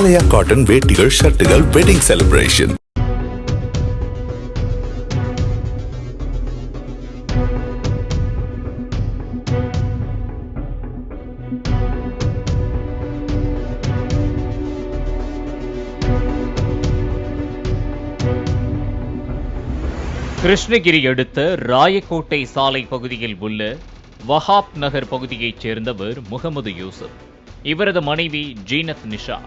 ஆலயா cotton வேட்டிகள் ஷர்ட்டுகள் wedding celebration Krishnagiri அடுத்த ராயக்கோட்டை சாலை பகுதியில் உள்ள வஹாப் நகர் பகுதியைச் சேர்ந்தவர் முகமது யூசுப். இவரது மனைவி ஜீனத் நிஷா.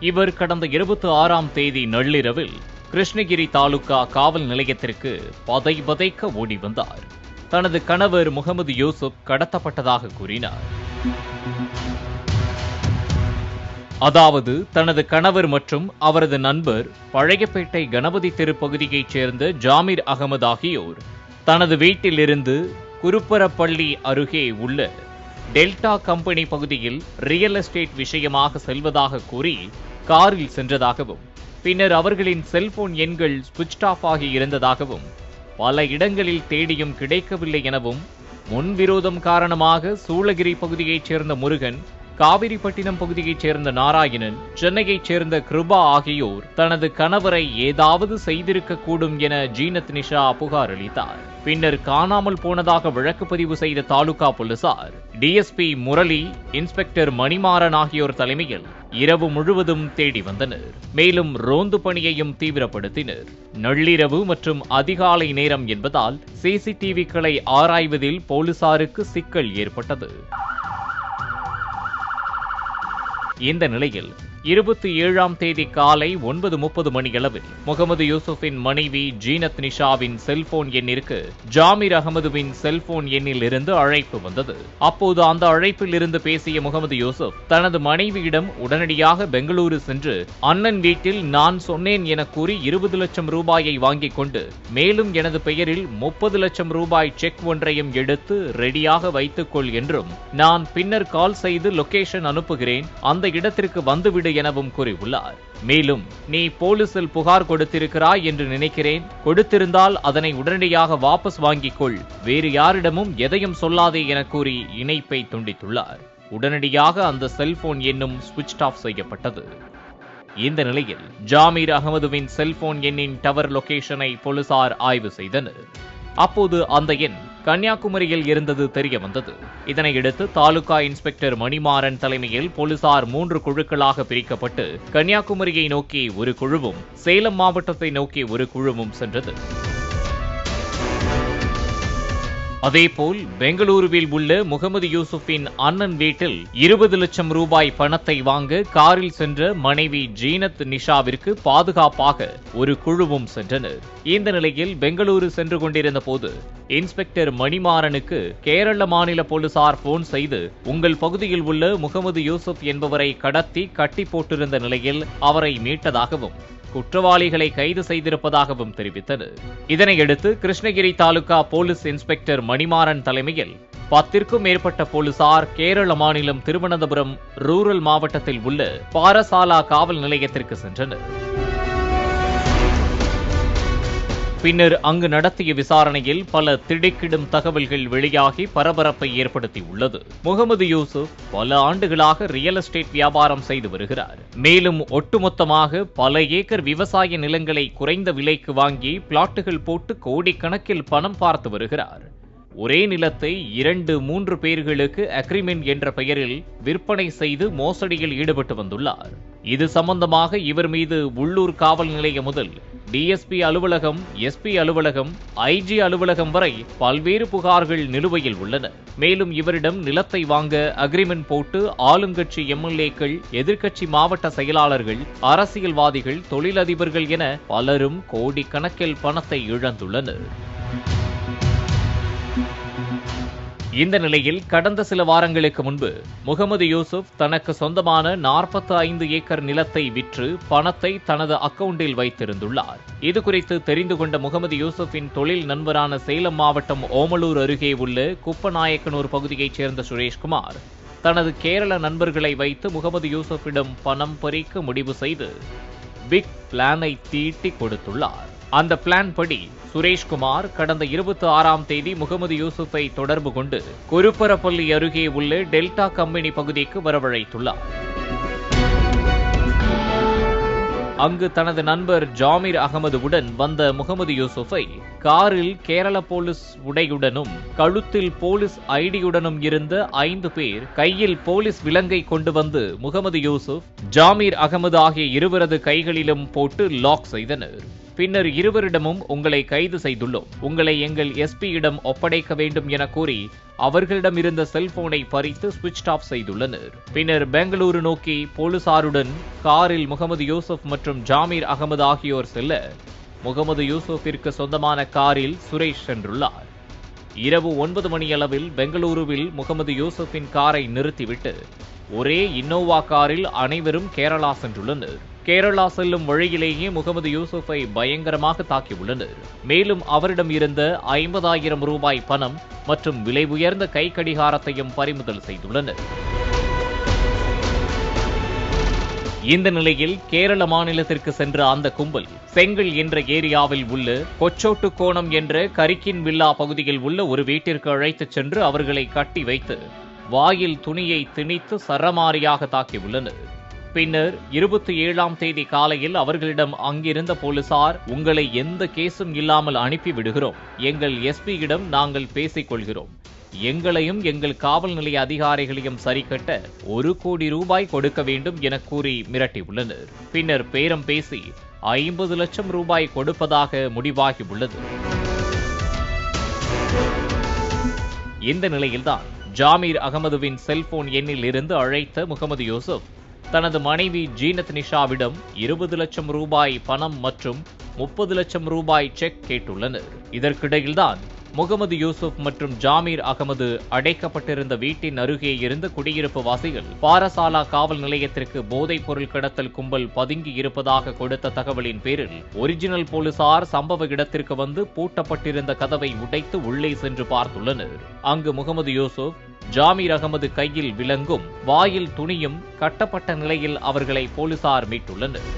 இவர் கடந்த இருபத்தி ஆறாம் தேதி நள்ளிரவில் கிருஷ்ணகிரி தாலுகா காவல் நிலையத்திற்கு பதை பதைக்க ஓடி வந்தார். தனது கணவர் முகமது யூசுப் கடத்தப்பட்டதாக கூறினார். அதாவது தனது கணவர் மற்றும் அவரது நண்பர் பழையப்பேட்டை கணபதி தெரு பகுதியைச் சேர்ந்த ஜாமீர் அகமது ஆகியோர் தனது வீட்டிலிருந்து குருப்பரப்பள்ளி அருகே உள்ள டெல்டா கம்பெனி பகுதியில் ரியல் எஸ்டேட் விஷயமாக செல்வதாக கூறி காரில் சென்றதாகவும் பின்னர் அவர்களின் செல்போன் எண்கள் சுவிட்ச் ஆஃப் ஆகி இருந்ததாகவும் பல இடங்களில் தேடியும் கிடைக்கவில்லை எனவும் முன்விரோதம் காரணமாக சூளகிரி பகுதியைச் சேர்ந்த முருகன் காவிரிப்பட்டினம் பகுதியைச் சேர்ந்த நாராயணன் சென்னையைச் சேர்ந்த கிருபா ஆகியோர் தனது கணவரை ஏதாவது செய்திருக்க கூடும் என ஜீனத் நிஷா புகார் அளித்தார். பின்னர் காணாமல் போனதாக வழக்கு பதிவு செய்த தாலுகா போலீசார் டிஎஸ்பி முரளி இன்ஸ்பெக்டர் மணிமாறன் ஆகியோர் தலைமையில் இரவு முழுவதும் தேடி வந்தனர். மேலும் ரோந்து பணியையும் தீவிரப்படுத்தினர். நள்ளிரவு மற்றும் அதிகாலை நேரம் என்பதால் சிசிடிவிக்களை ஆராய்வதில் போலீசாருக்கு சிக்கல் ஏற்பட்டது. இந்த நிலையில் இருபத்தி ஏழாம் தேதி காலை ஒன்பது முப்பது மணியளவில் முகமது யூசுஃபின் மனைவி ஜீனத் நிஷாவின் செல்போன் எண்ணிற்கு ஜாமீர் அகமதுவின் செல்போன் எண்ணில் இருந்து அழைப்பு வந்தது. அப்போது அந்த அழைப்பில் இருந்து பேசிய முகமது யூசுப் தனது மனைவியிடம் உடனடியாக பெங்களூரு சென்று அண்ணன் வீட்டில் நான் சொன்னேன் என கூறி இருபது லட்சம் ரூபாயை வாங்கிக் கொண்டு மேலும் எனது பெயரில் முப்பது லட்சம் ரூபாய் செக் ஒன்றையும் எடுத்து ரெடியாக வைத்துக்கொள் என்றும் நான் பின்னர் கால் செய்து லொகேஷன் அனுப்புகிறேன். அந்த இடத்திற்கு வந்துவிடு எனவும் கூறியுள்ளார். மேலும் நீ போலீசில் புகார் கொடுத்திருக்கிறாய் என்று நினைக்கிறேன். கொடுத்திருந்தால் அதனை உடனடியாக வாபஸ் வாங்கிக் கொள் வேறு யாரிடமும் எதையும் சொல்லாதே என கூறி இணைப்பை துண்டித்துள்ளார். உடனடியாக அந்த செல்போன் எண்ணும் சுவிட்ச் ஆஃப் செய்யப்பட்டது. இந்த நிலையில் ஜாமீர் அகமதுவின் செல்போன் எண்ணின் டவர் லொகேஷனை போலீசார் ஆய்வு செய்தனர். அப்போது அந்த எண் கன்னியாகுமரியில் இருந்தது தெரிய வந்தது இதனையடுத்து தாலுகா இன்ஸ்பெக்டர் மணிமாறன் தலைமையில் போலீசார் மூன்று குழுக்களாக பிரிக்கப்பட்டு கன்னியாகுமரியை நோக்கி ஒரு குழுவும் சேலம் மாவட்டத்தை நோக்கி ஒரு குழுவும் சென்றது. அதேபோல் பெங்களூருவில் உள்ள முகமது யூசுஃபின் அண்ணன் வீட்டில் இருபது லட்சம் ரூபாய் பணத்தை வாங்க காரில் சென்ற மனைவி ஜீனத் நிஷாவிற்கு பாதுகாப்பாக ஒரு குழுவும் சென்றனர். இந்த நிலையில் பெங்களூரு சென்று கொண்டிருந்த போது இன்ஸ்பெக்டர் மணிமாறனுக்கு கேரள மாநில போலீசார் போன் செய்து உங்கள் பகுதியில் உள்ள முகமது யூசுப் என்பவரை கடத்தி கட்டி போட்டிருந்த நிலையில் அவரை மீட்டதாகவும் குற்றவாளிகளை கைது செய்திருப்பதாகவும் தெரிவித்தது. இதனையடுத்து கிருஷ்ணகிரி தாலுகா போலீஸ் இன்ஸ்பெக்டர் மணிமாறன் தலைமையில் பத்திற்கும் மேற்பட்ட போலீசார் கேரள மாநிலம் திருவனந்தபுரம் ரூரல் மாவட்டத்தில் உள்ள பாரசாலா காவல் நிலையத்திற்கு சென்றனர். பின்னர் அங்கு நடத்திய விசாரணையில் பல திடுக்கிடும் தகவல்கள் வெளியாகி பரபரப்பை ஏற்படுத்தியுள்ளது. முகமது யூசுப் பல ஆண்டுகளாக ரியல் எஸ்டேட் வியாபாரம் செய்து வருகிறார். மேலும் ஒட்டுமொத்தமாக பல ஏக்கர் விவசாய நிலங்களை குறைந்த விலைக்கு வாங்கி பிளாட்டுகள் போட்டு கோடிக்கணக்கில் பணம் பார்த்து வருகிறார். ஒரே நிலத்தை இரண்டு மூன்று பேர்களுக்கு அக்ரிமெண்ட் என்ற பெயரில் விற்பனை செய்து மோசடியில் ஈடுபட்டு வந்துள்ளார். இது சம்பந்தமாக இவர் மீது உள்ளூர் காவல் நிலையம் முதல் டிஎஸ்பி அலுவலகம் எஸ்பி அலுவலகம் ஐஜி அலுவலகம் வரை பல்வேறு புகார்கள் நிலுவையில் உள்ளன. மேலும் இவரிடம் நிலத்தை வாங்க அக்ரிமெண்ட் போட்டு ஆளுங்கட்சி எம்எல்ஏக்கள் எதிர்க்கட்சி மாவட்ட செயலாளர்கள் அரசியல்வாதிகள் தொழிலதிபர்கள் என பலரும் கோடிக்கணக்கில் பணத்தை இழந்துள்ளனர். இந்த நிலையில் கடந்த சில வாரங்களுக்கு முன்பு முகமது யூசுப் தனக்கு சொந்தமான நாற்பத்தி ஐந்து ஏக்கர் நிலத்தை விற்று பணத்தை தனது அக்கவுண்டில் வைத்திருந்துள்ளார். இது குறித்து தெரிந்து கொண்ட முகமது யூசுப்பின் தொழில் நண்பரான சேலம் மாவட்டம் ஓமலூர் அருகே உள்ள குப்பநாயக்கனூர் பகுதியைச் சேர்ந்த சுரேஷ்குமார் தனது கேரள நண்பர்களை வைத்து முகமது யூசுப்பிடம் பணம் பறிக்க முடிவு செய்து பிக் பிளானை தீட்டி கொடுத்துள்ளார். அந்த பிளான் படி சுரேஷ்குமார் கடந்த இருபத்தி ஆறாம் தேதி முகமது யூசுஃபை தொடர்பு கொண்டு குருப்பரப்பள்ளி அருகே உள்ள டெல்டா கம்பெனி பகுதிக்கு வரவழைத்துள்ளார். அங்கு தனது நண்பர் ஜாமீர் அகமதுவுடன் வந்த முகமது யூசுஃபை காரில் கேரள போலீஸ் உடையுடனும் கழுத்தில் போலீஸ் ஐடியுடனும் இருந்த ஐந்து பேர் கையில் போலீஸ் விலங்கை கொண்டு வந்து முகமது யூசுப் ஜாமீர் அகமது ஆகிய இருவரது கைகளிலும் போட்டு லாக் செய்தனர். பின்னர் இருவரிடமும் உங்களை கைது செய்துள்ளோம். உங்களை எங்கள் எஸ்பியிடம் ஒப்படைக்க வேண்டும் என கூறி அவர்களிடம் இருந்த செல்போனை பறித்து சுவிட்ச் ஆஃப் செய்துள்ளனர். பின்னர் பெங்களூரு நோக்கி போலீசாருடன் காரில் முகமது யூசுப் மற்றும் ஜாமீர் அகமது ஆகியோர் செல்ல முகமது யூசுப்பிற்கு சொந்தமான காரில் சுரேஷ் சென்றுள்ளார். இரவு ஒன்பது மணியளவில் பெங்களூருவில் முகமது யூசுப்பின் காரை நிறுத்திவிட்டு ஒரே இன்னோவா காரில் அனைவரும் கேரளா சென்றுள்ளனர். கேரளா செல்லும் வழியிலேயே முகமது யூசுஃபை பயங்கரமாக தாக்கியுள்ளனர் மேலும் அவரிடம் இருந்த ஐம்பதாயிரம் ரூபாய் பணம் மற்றும் விலை உயர்ந்த கை கடிகாரத்தையும் பறிமுதல் செய்துள்ளனர். இந்த நிலையில் கேரள மாநிலத்திற்கு சென்ற அந்த கும்பல் செங்கல் என்ற ஏரியாவில் உள்ள கொச்சோட்டு கோணம் என்ற கரிக்கின் வில்லா பகுதியில் உள்ள ஒரு வீட்டிற்கு அழைத்துச் சென்று அவர்களை கட்டி வைத்து வாயில் துணியை திணித்து சரமாரியாக தாக்கியுள்ளனர். பின்னர் இருபத்தி ஏழாம் தேதி காலையில் அவர்களிடம் அங்கிருந்த போலீசார் உங்களை எந்த கேஸும் இல்லாமல் அனுப்பி விடுகிறோம். எங்கள் எஸ்பியிடம் நாங்கள் பேசிக் கொள்கிறோம். எங்களையும் எங்கள் காவல் நிலைய அதிகாரிகளையும் சரிக்கட்ட ஒரு கோடி ரூபாய் கொடுக்க வேண்டும் என கூறி மிரட்டியுள்ளனர். பின்னர் பேரம் பேசி ஐம்பது லட்சம் ரூபாய் கொடுப்பதாக முடிவாகியுள்ளது. இந்த நிலையில்தான் ஜாமீர் அகமதுவின் செல்போன் எண்ணில் இருந்து அழைத்த முகமது யூசுப் தனது மனைவி ஜீனத் நிஷாவிடம் இருபது லட்சம் ரூபாய் பணம் மற்றும் முப்பது லட்சம் ரூபாய் செக் கேட்டுள்ளனர். இதற்கிடையில்தான் முகமது யூசுப் மற்றும் ஜாமீர் அகமது அடைக்கப்பட்டிருந்த வீட்டின் அருகே இருந்த குடியிருப்பு வாசிகள் பாரசாலா காவல் நிலையத்திற்கு போதைப் பொருள் கடத்தல் கும்பல் பதுங்கி இருப்பதாக கொடுத்த தகவலின் பேரில் ஒரிஜினல் போலீசார் சம்பவ இடத்திற்கு வந்து பூட்டப்பட்டிருந்த கதவை உடைத்து உள்ளே சென்று பார்த்துள்ளனர். அங்கு முகமது யூசுப் ஜாமீர் அகமது கையில் விலங்கும் வாயில் துணியும் கட்டப்பட்ட நிலையில் அவர்களை போலீசார் மீட்டுள்ளனர்.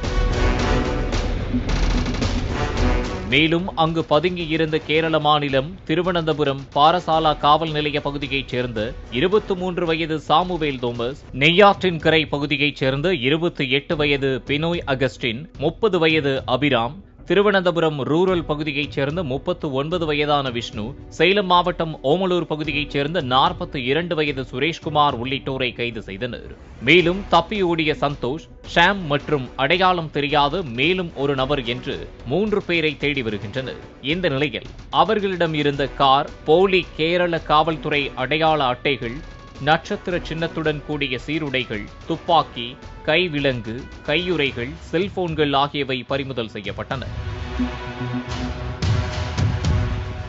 மேலும் அங்கு பதுங்கி இருந்த கேரள மாநிலம் திருவனந்தபுரம் பாரசாலா காவல் நிலைய பகுதியைச் சேர்ந்த இருபத்தி மூன்று வயது சாமுவேல் தோமஸ் நெய்யாற்றின் கரை பகுதியைச் சேர்ந்த இருபத்தி எட்டு வயது பினோய் அகஸ்டின் முப்பது வயது அபிராம் திருவனந்தபுரம் ரூரல் பகுதியைச் சேர்ந்த முப்பத்து ஒன்பது வயதான விஷ்ணு சேலம் மாவட்டம் ஓமலூர் பகுதியைச் சேர்ந்த நாற்பத்தி இரண்டு வயது சுரேஷ்குமார் உள்ளிட்டோரை கைது செய்தனர். மேலும் தப்பி ஓடிய சந்தோஷ் ஷாம் மற்றும் அடையாளம் தெரியாத மேலும் ஒரு நபர் என்று மூன்று பேரை தேடி வருகின்றனர். இந்த நிலையில் அவர்களிடம் இருந்த கார் போலி கேரள காவல்துறை அடையாள அட்டைகள் நட்சத்திர சின்னத்துடன் கூடிய சீருடைகள் துப்பாக்கி கைவிலங்கு கையுறைகள் செல்போன்கள் ஆகியவை பறிமுதல் செய்யப்பட்டன.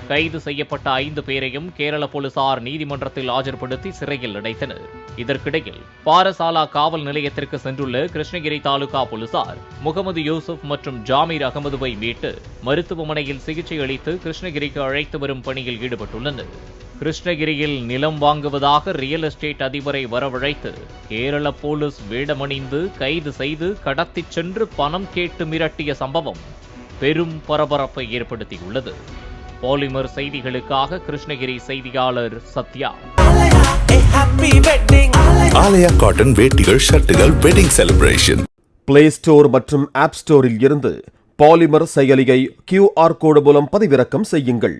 கைது செய்யப்பட்ட ஐந்து பேரையும் கேரள போலீசார் நீதிமன்றத்தில் ஆஜர்படுத்தி சிறையில் அடைத்தனர். இதற்கிடையில் பாரசாலா காவல் நிலையத்திற்கு சென்றுள்ள கிருஷ்ணகிரி தாலுகா போலீசார் முகமது யூசுப் மற்றும் ஜாமீர் அகமதுவை மீட்டு மருத்துவமனையில் சிகிச்சை அளித்து கிருஷ்ணகிரிக்கு அழைத்து வரும் பணியில் ஈடுபட்டுள்ளனர். கிருஷ்ணகிரியில் நிலம் வாங்குவதாக ரியல் எஸ்டேட் அதிபரை வரவழைத்து கேரள போலீஸ் வேடமணிந்து கைது செய்து கடத்திச் சென்று பணம் கேட்டு மிரட்டிய சம்பவம் பெரும் பரபரப்பை ஏற்படுத்தியுள்ளது. பாலிமர் செய்திகளுக்காக கிருஷ்ணகிரி செய்தியாளர் சத்யா. ஆலயா காட்டன் வேட்டிகள் ஷர்ட்டுகள் வெட்டிங் செலிப்ரேஷன் பிளே ஸ்டோர் மற்றும் ஆப் ஸ்டோரில் இருந்து பாலிமர் செயலியை கியூஆர் கோடு மூலம் பதிவிறக்கம் செய்யுங்கள்.